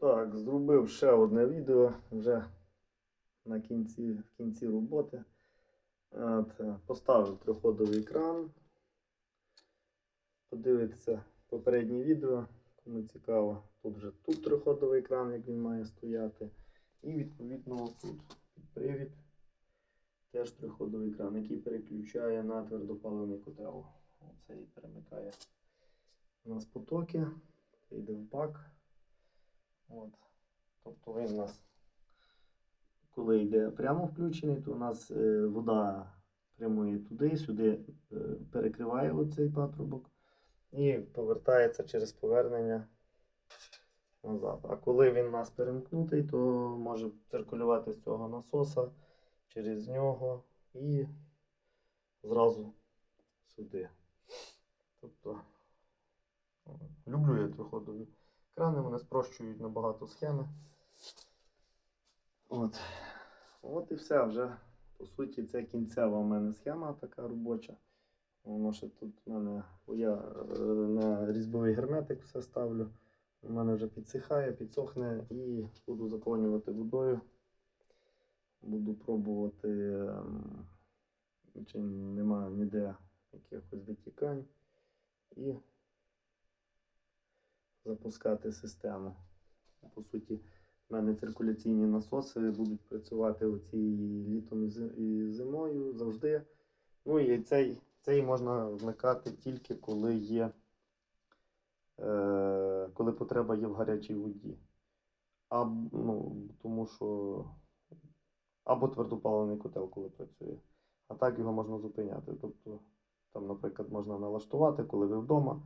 Так, зробив ще одне відео вже на кінці, в кінці роботи. От, е, поставив триходовий екран. Подивитися попереднє відео, кому цікаво. Тут вже тут триходовий екран, як він має стояти. І відповідно тут привід теж триходовий екран, який переключає на твердопаливний котел. Оце і перемикає у нас потоки, йде в бак. От. Тобто він у нас, коли йде прямо включений, то у нас е, вода прямує туди, сюди е, перекриває оцей патрубок і повертається через повернення назад. А коли він у нас перемкнутий, то може циркулювати з цього насоса через нього і зразу сюди. Тобто е, люблю я триходові екрани, вони спрощують набагато схеми. От. От і все вже. По суті, це кінцева в мене схема така робоча. Воно ще тут в мене, я е, на різьбовий герметик все ставлю. У мене вже підсихає, підсохне і буду заповнювати водою. Буду пробувати, ем, чи немає ніде якихось витікань. І запускати систему. По суті, в мене циркуляційні насоси будуть працювати оці літом і зимою завжди. Ну і цей, цей можна вмикати тільки коли є, е, коли потреба є в гарячій воді. А, ну, тому що або твердопаливний котел, коли працює. А так його можна зупиняти. Тобто, там, наприклад, можна налаштувати, коли ви вдома,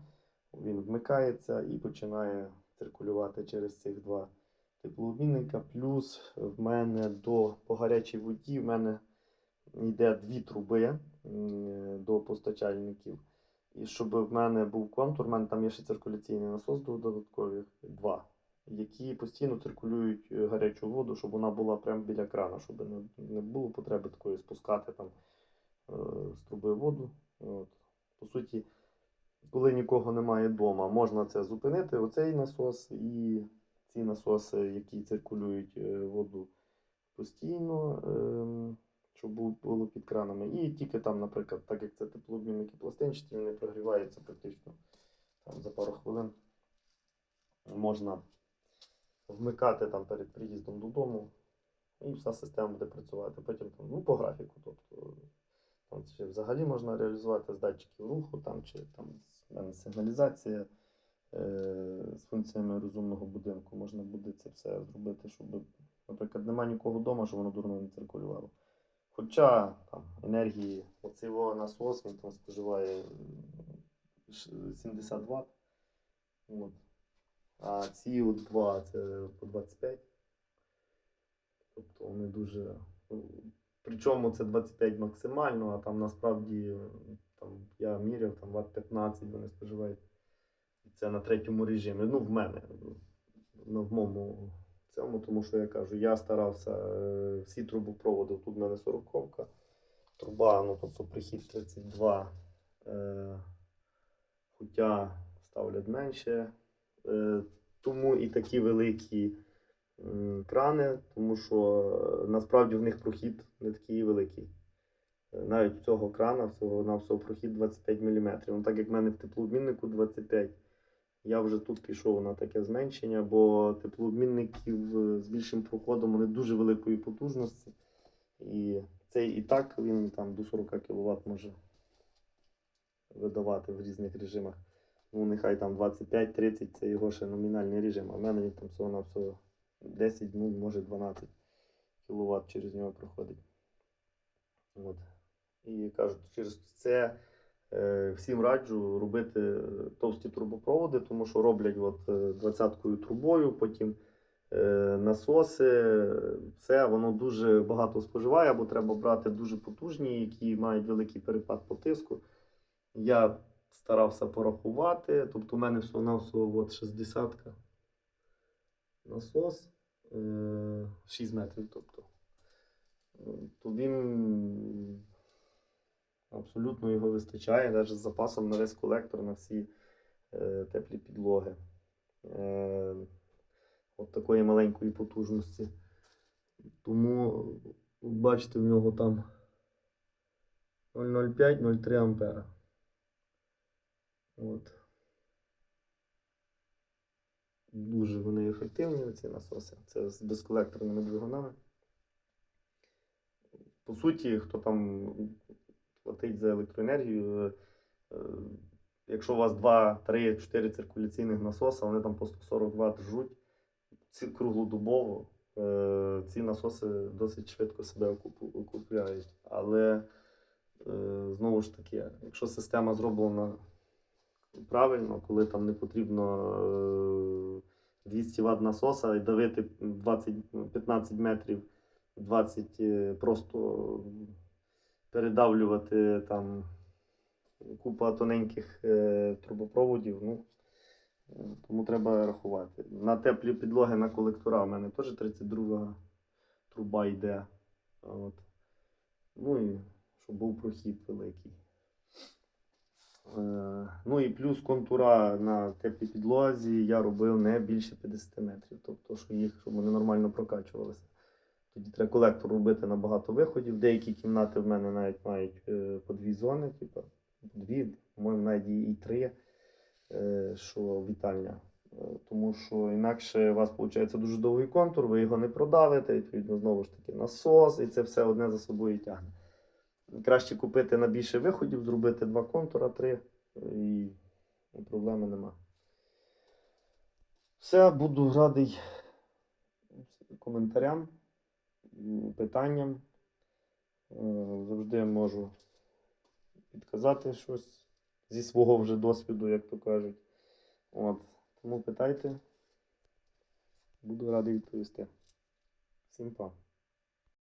він вмикається і починає циркулювати через цих два теплообмінника. Плюс в мене до по гарячій воді в мене йде дві труби до постачальників. І щоб в мене був контур, в мене там є ще циркуляційний насос додаткові, два, які постійно циркулюють е, гарячу воду, щоб вона була прямо біля крана, щоб не, не було потреби такої спускати там е, з труби воду. От. По суті, коли нікого немає вдома, можна це зупинити, оцей насос і ці насоси, які циркулюють е, воду постійно, ем, щоб було під кранами. І тільки там, наприклад, так як це теплообмінники пластинчаті, вони прогріваються практично там, за пару хвилин. Можна вмикати там перед приїздом додому, і вся система буде працювати. Потім ну, по графіку. Тобто, чи взагалі можна реалізувати з датчиків руху, там, чи там сигналізація е, з функціями розумного будинку. Можна буде це все зробити, щоб, наприклад, немає нікого вдома, щоб воно дурно не циркулювало. Хоча там енергії, оцей насос, він там споживає м, 70 Вт. От. А ці от два це по 25. Тобто вони дуже. Причому це 25 максимально, а там насправді там, я міряв там Вт 15 вони споживають. Це на третьому режимі. Ну, в мене. Ну, в моєму цьому, тому що я кажу, я старався е, всі трубопроводи. Тут в мене 40 труба, ну тобто прихід 32. Е, хоча ставлять менше. Е, тому і такі великі крани, тому що е, насправді в них прохід не такий великий. Е, Навіть цього крана всього на всього прохід 25 мм. Ну, так як в мене в теплообміннику 25 я вже тут пішов на таке зменшення, бо теплообмінників е, з більшим проходом вони дуже великої потужності. І цей і так він там до 40 кВт може видавати в різних режимах. Ну, нехай там 25-30 це його ще номінальний режим, а в мене він там всього на всього 10, ну може 12 кВт через нього проходить. От. І кажуть, через це е, всім раджу робити е, товсті трубопроводи, тому що роблять от, е, 20-кою трубою, потім е, насоси, е, все воно дуже багато споживає, або треба брати дуже потужні, які мають великий перепад по тиску. Я старався порахувати, тобто у мене всього на всього от 60 насос е, 6 метрів. Тобто, Е, то абсолютно його вистачає, навіть з запасом на весь колектор на всі е, теплі підлоги. Е, от такої маленької потужності. Тому, бачите, в нього там 0,05-0,3 ампера. От. Дуже вони ефективні, ці насоси. Це з безколекторними двигунами. По суті, хто там платить за електроенергію, е, е, якщо у вас 2, 3, 4 циркуляційних насоси, вони там по 140 Вт жуть круглодобово, е, ці насоси досить швидко себе окупляють. Але знову ж таки, якщо система зроблена правильно, коли там не потрібно е, 200 Вт насоса і давити 20, ну, 15 метрів, 20 е, просто передавлювати там купа тоненьких е, трубопроводів. Ну, е, тому треба рахувати. На теплі підлоги на колектора у мене теж 32 труба йде. От. Ну і щоб був прохід великий. Е, Ну і плюс контура на теплій підлозі я робив не більше 50 метрів. Тобто, що їх, щоб вони нормально прокачувалися. Тоді треба колектор робити на багато виходів. Деякі кімнати в мене навіть мають е, по дві зони, типу, дві, по-моєму, навіть і три, е, що вітальня. Тому що інакше у вас виходить дуже довгий контур, ви його не продавите, відповідно, знову ж таки, насос, і це все одне за собою тягне. Краще купити на більше виходів, зробити два контура, три, і проблеми нема. Все, буду радий коментарям, питанням. Е, Завжди можу підказати щось зі свого вже досвіду, як то кажуть. От. Тому питайте. Буду радий відповісти. Всім па.